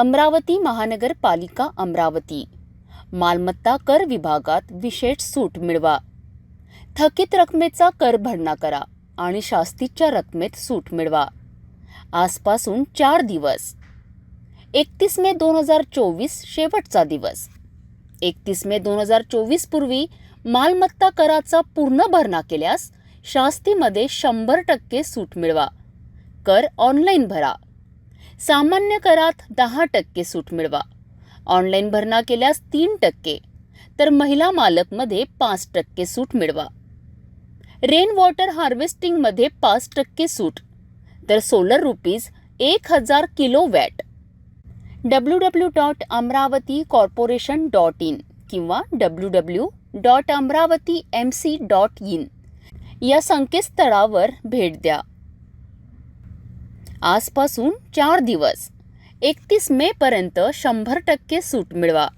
अमरावती महानगरपालिका अमरावती. मालमत्ता कर विभागात विशेष सूट मिळवा. थकीत रकमेचा कर भरणा करा आणि शास्तीच्या रकमेत सूट मिळवा. आजपासून चार दिवस. एकतीस मे दोन हजार चोवीस शेवटचा दिवस. एकतीस मे दोन हजार चोवीस पूर्वी मालमत्ता कराचा पूर्ण भरणा केल्यास शास्तीमध्ये शंभर टक्के सूट मिळवा. कर ऑनलाईन भरा. सामान्य करात दहा टक्के सूट मिळवा. ऑनलाईन भरणा केल्यास तीन टक्के तर महिला मालकमध्ये पाच टक्के सूट मिळवा. रेन वॉटर हार्वेस्टिंगमध्ये पाच टक्के सूट तर सोलर रुपीज एक हजार kilowatt. W W dot Amravati corporation dot in किंवा W W dot Amravati M C dot in या संकेतस्थळावर भेट द्या. आजपासून चार दिवस. एकतीस मेपर्यंत शंभर टक्के सूट मिळवा.